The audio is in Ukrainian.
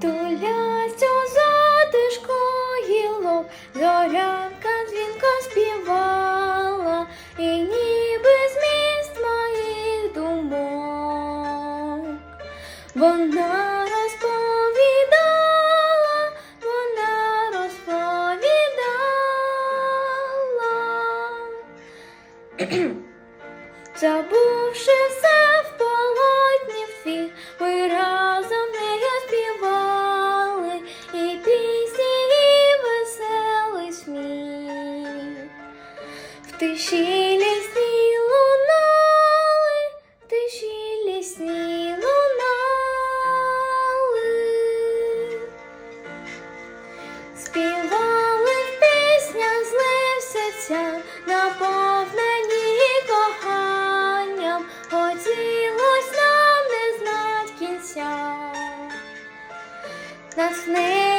Тулясь у затишку гілок, зорянка дзвінко співала, і ніби зміст моїх думок. Вона розповідала, вона розповідала. Забувши все в полотні всіх, тиші лісні лунали, тиші лісні лунали. Співали в піснях злився, наповнені коханням, хотілось нам не знать кінця. Натхнення